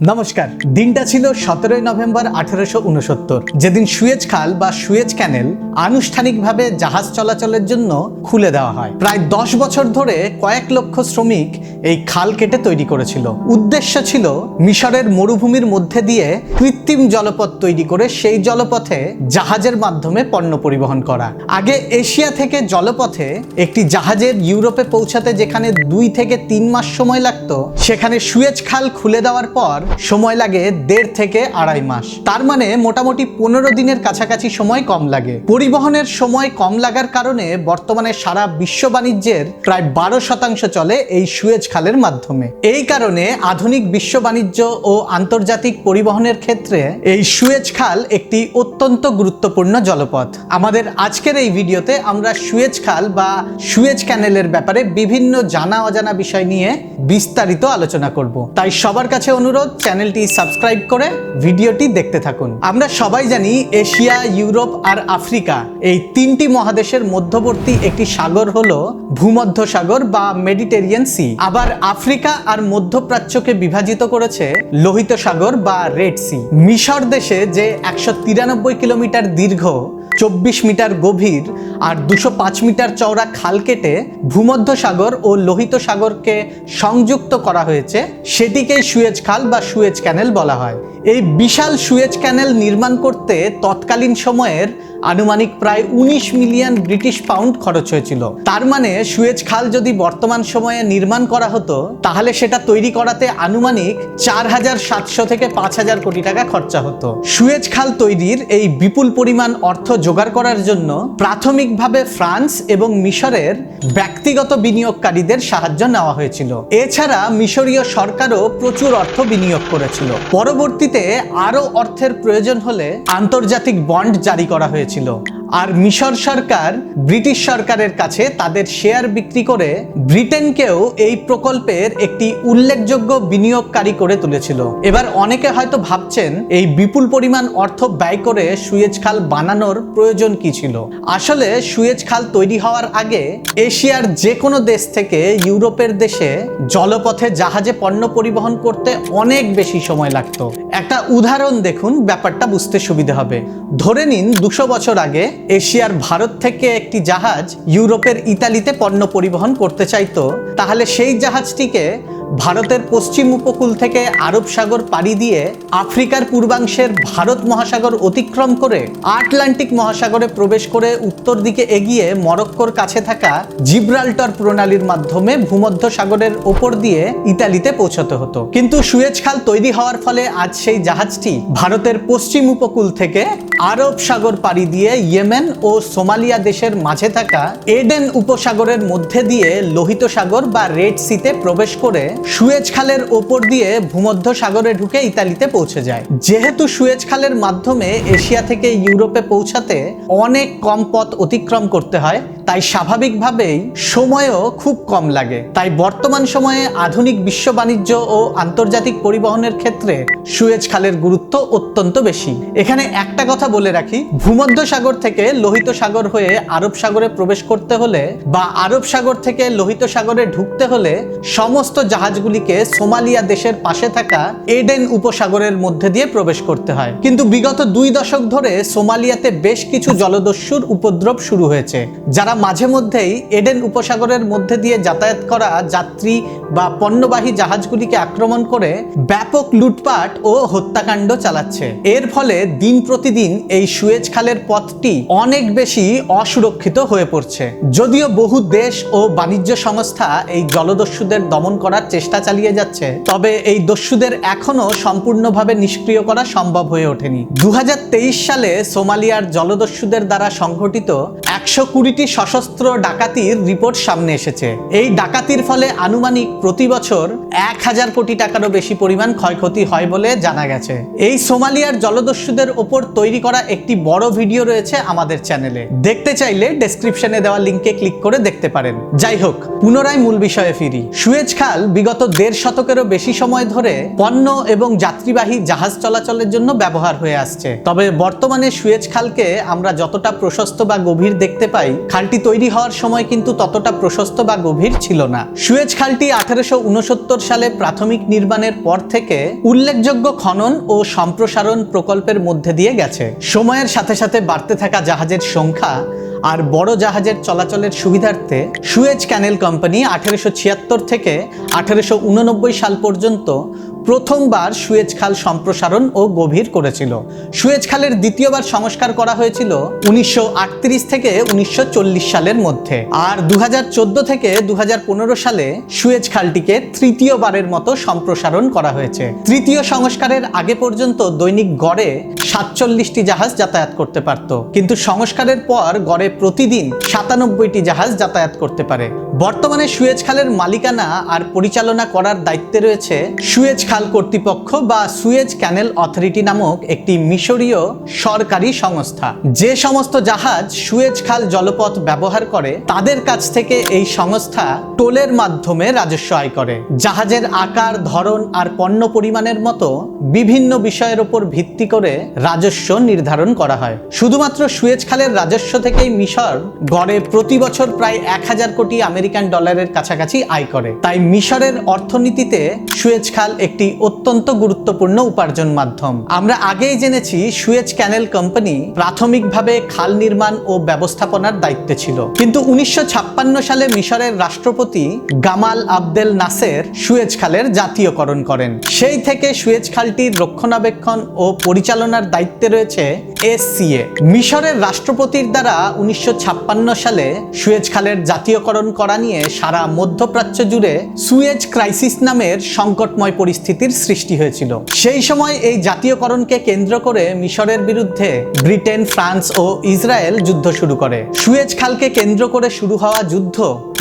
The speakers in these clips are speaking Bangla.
নমস্কার। দিনটা ছিল সতেরোই নভেম্বর আঠেরোশো উনসত্তর। যেদিন সুয়েজ খাল বা সুয়েজ ক্যানেল আনুষ্ঠানিকভাবে জাহাজ চলাচলের জন্য খুলে দেওয়া হয়। প্রায় দশ বছর ধরে কয়েক লক্ষ শ্রমিক এই খাল কেটে তৈরি করেছিল। উদ্দেশ্য ছিল মিশরের মরুভূমির মধ্যে দিয়ে কৃত্রিম জলপথ তৈরি করে সেই জলপথে জাহাজের মাধ্যমে পণ্য পরিবহন করা। আগে এশিয়া থেকে জলপথে একটি জাহাজের ইউরোপে পৌঁছাতে যেখানে দুই থেকে তিন মাস সময় লাগতো, সেখানে সুয়েজ খাল খুলে দেওয়ার পর সময় লাগে দেড় থেকে আড়াই মাস। তার মানে মোটামুটি পনেরো দিনের কাছাকাছি সময় কম লাগে। পরিবহনের সময় কম লাগার কারণে বর্তমানে সারা বিশ্ব বাণিজ্যের প্রায় বারো শতাংশ চলে এই সুয়েজ খালের মাধ্যমে। এই কারণে আধুনিক বিশ্ব বাণিজ্য ও আন্তর্জাতিক পরিবহনের ক্ষেত্রে এই সুয়েজ খাল একটি অত্যন্ত গুরুত্বপূর্ণ জলপথ। আমাদের আজকের এই ভিডিওতে আমরা সুয়েজ খাল বা সুয়েজ ক্যানেলের ব্যাপারে বিভিন্ন জানা অজানা বিষয় নিয়ে বিস্তারিত আলোচনা করব। তাই সবার কাছে অনুরোধ চ্যানেলটি সাবস্ক্রাইব করে ভিডিওটি দেখতে থাকুন। আমরা সবাই জানি এশিয়া, ইউরোপ আর আফ্রিকা এই তিনটি মহাদেশের মধ্যবর্তী একটি সাগর হল ভূমধ্য সাগর বা মেডিটেরিয়ান সি। আবার আফ্রিকা আর মধ্যপ্রাচ্যকে বিভাজিত করেছে লোহিত সাগর বা রেড সি। মিশর দেশে যে একশো তিরানব্বই কিলোমিটার দীর্ঘ চব্বিশ মিটার গভীর আর দুশো পাঁচ মিটার চওড়া খাল কেটে ভূমধ্য সাগর ও লোহিত সাগরকে সংযুক্ত করা হয়েছে, সেটিকেই সুয়েজ খাল বা সুয়েজ ক্যানেল বলা হয়। এই বিশাল সুয়েজ ক্যানেল নির্মাণ করতে তৎকালীন সময়ের আনুমানিক প্রায় উনিশ মিলিয়ন ব্রিটিশ পাউন্ড খরচ হয়েছিল। তার মানে সুয়েজ খাল যদি বর্তমান সময়ে নির্মাণ করা হতো, তাহলে সেটা তৈরি করাতে আনুমানিক চার হাজার সাতশো থেকে পাঁচ হাজার কোটি টাকা খরচা হতো। সুয়েজ খাল তৈরির এই বিপুল পরিমাণ অর্থ জোগাড় করার জন্য প্রাথমিকভাবে ফ্রান্স এবং মিশরের ব্যক্তিগত বিনিয়োগকারীদের সাহায্য নেওয়া হয়েছিল। এছাড়া মিশরীয় সরকারও প্রচুর অর্থ বিনিয়োগ করেছিল। পরবর্তীতে আরও অর্থের প্রয়োজন হলে আন্তর্জাতিক বন্ড জারি করা হয়েছিল। হয়েছিল আর মিশর সরকার ব্রিটিশ সরকারের কাছে তাদের শেয়ার বিক্রি করে ব্রিটেনকেও এই প্রকল্পের একটি উল্লেখযোগ্য বিনিয়োগকারী করে তুলেছিল। এবার অনেকে হয়তো ভাবছেন, এই বিপুল পরিমাণ অর্থ ব্যয় করে সুয়েজ খাল বানানোর প্রয়োজন কি ছিল? আসলে সুয়েজ খাল তৈরি হওয়ার আগে এশিয়ার যে কোনো দেশ থেকে ইউরোপের দেশে জলপথে জাহাজে পণ্য পরিবহন করতে অনেক বেশি সময় লাগতো। একটা উদাহরণ দেখুন, ব্যাপারটা বুঝতে সুবিধা হবে। ধরে নিন, দুশো বছর আগে এশিয়ার ভারত থেকে একটি জাহাজ ইউরোপের ইতালিতে পণ্য পরিবহন করতে চাইতো, তাহলে সেই জাহাজটিকে ভারতের পশ্চিম উপকূল থেকে আরব সাগর পাড়ি দিয়ে আফ্রিকার পূর্বাংশের ভারত মহাসাগর অতিক্রম করে আটলান্টিক মহাসাগরে প্রবেশ করে উত্তর দিকে এগিয়ে মরক্কোর কাছে থাকা জিব্রাল্টার প্রণালীর মাধ্যমে ভূমধ্য সাগরের ওপর দিয়ে ইতালিতে পৌঁছতে হতো। কিন্তু সুয়েজ খাল তৈরি হওয়ার ফলে আজ সেই জাহাজটি ভারতের পশ্চিম উপকূল থেকে আরব সাগর পাড়ি দিয়ে ইয়েমেন ও সোমালিয়া দেশের মাঝে থাকা এডেন উপসাগরের মধ্যে দিয়ে লোহিত সাগর বা রেড সিতে প্রবেশ করে সুয়েজ খালের ওপর দিয়ে ভূমধ্য সাগরে ঢুকে ইতালিতে পৌঁছে যায়। যেহেতু সুয়েজ খালের মাধ্যমে এশিয়া থেকে ইউরোপে পৌঁছাতে অনেক কম পথ অতিক্রম করতে হয় তাই স্বাভাবিকভাবেই সময়ও খুব কম লাগে। তাই বর্তমান সময়ে আধুনিক বিশ্ব বাণিজ্য ও আন্তর্জাতিক পরিবহনের ক্ষেত্রে সুয়েজ খালের গুরুত্ব অত্যন্ত বেশি। এখানে একটা কথা বলে রাখি, ভূমধ্য সাগর থেকে লোহিত সাগর হয়ে আরব সাগরে প্রবেশ করতে হলে বা আরব সাগর থেকে লোহিত সাগরে ঢুকতে হলে সমস্ত জাহাজগুলিকে সোমালিয়া দেশের পাশে থাকা এডেন উপসাগরের মধ্যে দিয়ে প্রবেশ করতে হয়। কিন্তু বিগত দুই দশক ধরে সোমালিয়াতে বেশ কিছু জলদস্যুর উপদ্রব শুরু হয়েছে, যারা মাঝে মধ্যেই এডেন উপসাগরের মধ্যে দিয়ে যাতায়াত করা যাত্রী বা পণ্যবাহী জাহাজগুলিকে আক্রমণ করে ব্যাপক লুটপাট ও হত্যাকাণ্ড চালাচ্ছে। এর ফলে দিন প্রতিদিন এই সুয়েজ খালের পথটি অনেক বেশি অসুরক্ষিত হয়ে পড়ছে। যদিও বহু দেশ ও বাণিজ্য সংস্থা এই জলদস্যুদের দমন করার চেষ্টা চালিয়ে যাচ্ছে, তবে এই দস্যুদের এখনও সম্পূর্ণভাবে নিষ্ক্রিয় করা সম্ভব হয়ে ওঠেনি। দু হাজার তেইশ সালে সোমালিয়ার জলদস্যুদের দ্বারা সংঘটিত একশো কুড়িটি সশস্ত্র ডাকাতির রিপোর্ট সামনে এসেছে। এই ডাকাতির ফলে আনুমানিক প্রতি বছর এক হাজার কোটি টাকারও বেশি পরিমাণ ক্ষয়ক্ষতি হয় বলে জানা গেছে। এই সোমালিয়ার জলদস্যুদের ওপর তৈরি করা একটি বড় ভিডিও রয়েছে আমাদের চ্যানেলে। দেখতে চাইলে ডেসক্রিপশনে দেওয়া লিঙ্কে ক্লিক করে দেখতে পারেন। যাই হোক পুনরায় মূল বিষয়ে ফিরি। সুয়েজ খাল বিগত দেড় শতকেরও বেশি সময় ধরে পণ্য এবং যাত্রীবাহী জাহাজ চলাচলের জন্য ব্যবহার হয়ে আসছে। তবে বর্তমানে সুয়েজ খালকে আমরা যতটা প্রশস্ত বা গভীর দেখতে পাই, খালটি তৈরি হওয়ার সময় কিন্তু ততটা প্রশস্ত বা গভীর ছিল না। সুয়েজ খালটি আঠারোশো উনসত্তর সালে প্রাথমিক নির্মাণের পর থেকে উল্লেখযোগ্য খনন ও সম্প্রসারণ প্রকল্পের মধ্যে দিয়ে গেছে। সময়ের সাথে সাথে বাড়তে থাকা জাহাজের সংখ্যা আর বড় জাহাজের চলাচলের সুবিধার্থে সুয়েজ ক্যানেল কোম্পানি আঠারোশো ছিয়াত্তর থেকে আঠারোশো সাল পর্যন্ত প্রথমবার সুয়েজ খাল সম্প্রসারণ ও গভীর করেছিল। সুয়েজ খালের দ্বিতীয়বার সংস্কার করা হয়েছিল উনিশশো আটত্রিশ থেকে উনিশশো চল্লিশ সালের মধ্যে। আর দু হাজার চোদ্দ থেকে দুহাজার পনেরো সালে সুয়েজ খালটিকে তৃতীয়বারের মতো সম্প্রসারণ করা হয়েছে। তৃতীয় সংস্কারের আগে পর্যন্ত দৈনিক গড়ে সাতচল্লিশটি জাহাজ যাতায়াত করতে পারত। কিন্তু সংস্কারের পর গড়ে প্রতিদিন সাতানব্বইটি জাহাজ যাতায়াত করতে পারে। বর্তমানে সুয়েজ খালের মালিকানা আর পরিচালনা করার দায়িত্বে রয়েছে সুয়েজ খাল কর্তৃপক্ষ বা সুয়েজ ক্যানেল অথরিটি নামক একটি মিশরীয় সরকারি সংস্থা। যে সমস্ত জাহাজ সুয়েজ খাল জলপথ ব্যবহার করে, তাদের কাছ থেকে এই সংস্থা টোলের মাধ্যমে রাজস্ব আয় করে। জাহাজের আকার, ধরন আর পণ্য পরিমাণের মতো বিভিন্ন বিষয়ের উপর ভিত্তি করে রাজস্ব নির্ধারণ করা হয়। শুধুমাত্র সুয়েজ খালের রাজস্ব থেকেই মিশর গড়ে প্রতি বছর প্রায় এক হাজার কোটি আমেরিকান ডলারের কাছাকাছি আয় করে। তাই মিশরের অর্থনীতিতে সুয়েজ খাল একটি অত্যন্ত গুরুত্বপূর্ণ উপার্জন মাধ্যম। আমরা আগেই জেনেছি সুয়েজ ক্যানেল কোম্পানি প্রাথমিকভাবে খাল নির্মাণ ও ব্যবস্থাপনার দায়িত্বে ছিল। কিন্তু উনিশশো ছাপ্পান্ন সালে মিশরের রাষ্ট্রপতি গামাল আবদেল নাসের সুয়েজ খালের জাতীয়করণ করেন। সেই থেকে সুয়েজ খালটির রক্ষণাবেক্ষণ ও পরিচালনার দায়িত্বে রয়েছে এসসিএ, মিশরের রাষ্ট্রপতির দ্বারা উনিশশো ছাপ্পান্ন সালে সুয়েজ খালের জাতীয়করণ করা নিয়ে সারা মধ্যপ্রাচ্য জুড়ে সুয়েজ ক্রাইসিস নামের সংকটময় পরিস্থিতির সৃষ্টি হয়েছিল। সেই সময় এই জাতীয়করণকে কেন্দ্র করে মিশরের বিরুদ্ধে ব্রিটেন, ফ্রান্স ও ইসরায়েল যুদ্ধ শুরু করে। সুয়েজ খালকে কেন্দ্র করে শুরু হওয়া যুদ্ধ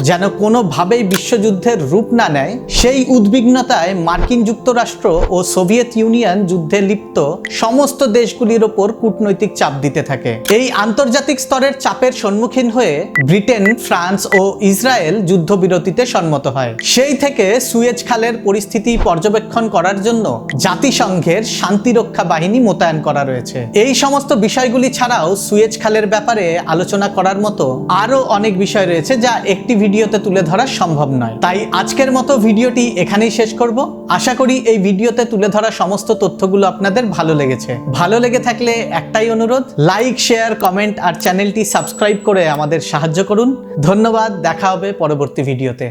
যেন কোনোভাবেই বিশ্বযুদ্ধের রূপ না নেয়, সেই উদ্বিগ্নতায় মার্কিন যুক্তরাষ্ট্র ও সোভিয়েত ইউনিয়ন যুদ্ধে লিপ্ত সমস্ত দেশগুলির ওপর কূটনৈতিক চাপ দিতে থাকে। এই আন্তর্জাতিক স্তরের চাপের সম্মুখীন হয়ে ব্রিটেন, ফ্রান্স ও ইসরায়েল যুদ্ধবিরতিতে সম্মত হয়। সেই থেকে সুয়েজ খালের পরিস্থিতি পর্যবেক্ষণ করার জন্য জাতিসংঘের শান্তিরক্ষা বাহিনী মোতায়েন করা রয়েছে। এই সমস্ত বিষয়গুলি ছাড়াও সুয়েজ খালের ব্যাপারে আলোচনা করার মতো আরও অনেক বিষয় রয়েছে যা একটি ভিডিওতে তুলে ধরা সম্ভব নয়। তাই আজকের মতো ভিডিওটি এখানেই শেষ করব। আশা করি এই ভিডিওতে তুলে ধরা সমস্ত তথ্যগুলো আপনাদের ভালো লেগেছে। ভালো লেগে থাকলে একটাই অনুরোধ লাইক শেয়ার কমেন্ট আর চ্যানেলটি সাবস্ক্রাইব করে আমাদের সাহায্য করুন। ধন্যবাদ, দেখা হবে পরবর্তী ভিডিওতে।